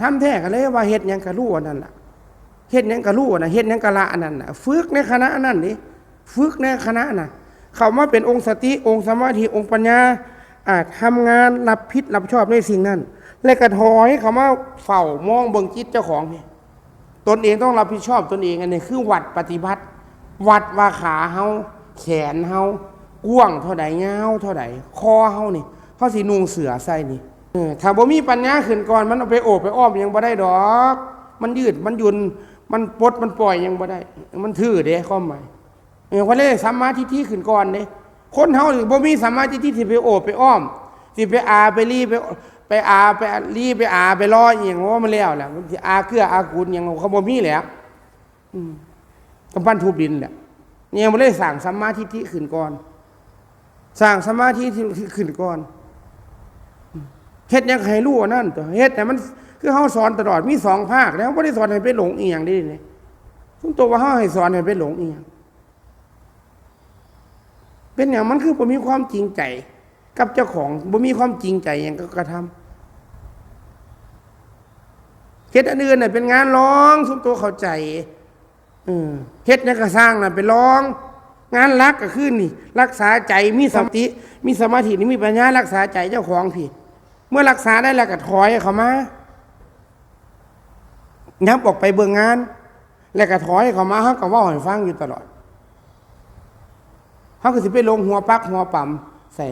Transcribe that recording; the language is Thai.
ทำแท้กันเลยว่าเฮ็ดยังกระรู้อันนั้นล่ะเฮ็ดยังกระรู้อันะเฮ็ดยังกระละอันนั้นน่ะฝึกในคณะนั้นนี่ฝึกในคณะน่ะเขามาเป็นองค์สติองค์สมาธิองค์ปัญญาอาจทำงานรับผิดรับชอบในสิ่งนั้น และกระถอยเขามาเฝ้ามองเบิ่งจิตเจ้าของนี่ตนเองต้องรับผิดชอบตนเองอันนี้คือวัดปฏิบัติ วัดว่าขาเฮาแขนเฮากว้างเท่าใดยาเท่าใดคอเฮานี่เฮาสินุ่งเสือใส่นี่ ถ้าบ่มีปัญญาขึ้นก่อน มันเอาไปโอบไปอ้อมยังบ่ได้ดอก มันยืดมันยุนมันปลดมันปล่อยยังบ่ได้ มันถือเด้ความหมายเออคนเล่สัมมาทิฏฐิขึ้นก่อนเด้คนเฮานี่บ่มีสัมมาทิฏฐิที่ไปโอบไปอ้อมสิไปอาไปรีไปไปอาไปรีไปอาไปรออีหยังว่ามันแล้วแหละมันสิอาเกลืออากูลหยังเขาบ่มีแหล้วอืมกำปั้นทุบดินแหละเนี่ยมันเลยสั่งสัมมาทิฏฐิขึ้นก่อนสั่งสมาธิที่ขึ้นก่อน เฮ็ดยังให้รู้ว่านั่นตัวเฮ็ดแต่มันคือเฮาสอนตลอดมีสองภาคแล้วบ่ได้สอนให้ไปหลงอีหยังเด้นี่ซึ่งตัวว่าเฮาให้สอนให้ไปหลงอีหยังเป็นอย่างมันคือบ่มีความจริงใจ กับเจ้าของบ่มีความจริงใจอย่างก็กระทำเฮ็ดอันอื่นน่ะเป็นงานร้องสุมตัวเข้าใจเออเฮ็ดเนี่ยก็สร้างน่ะเป็นร้องงานรักก็คือนี่ รักษาใจมีสติ มีสมาธินี่มีปัญญารักษาใจเจ้าของพี่ มื่อรักษาได้แล้วก็ถอยเขามายับออกไปเบื้องงาน แล้วก็ถอยเขามาเขาก็ว่าให้ฟังอยู่ตลอดเขาก็สิไปลงหัวปักหัวปั๊มใส่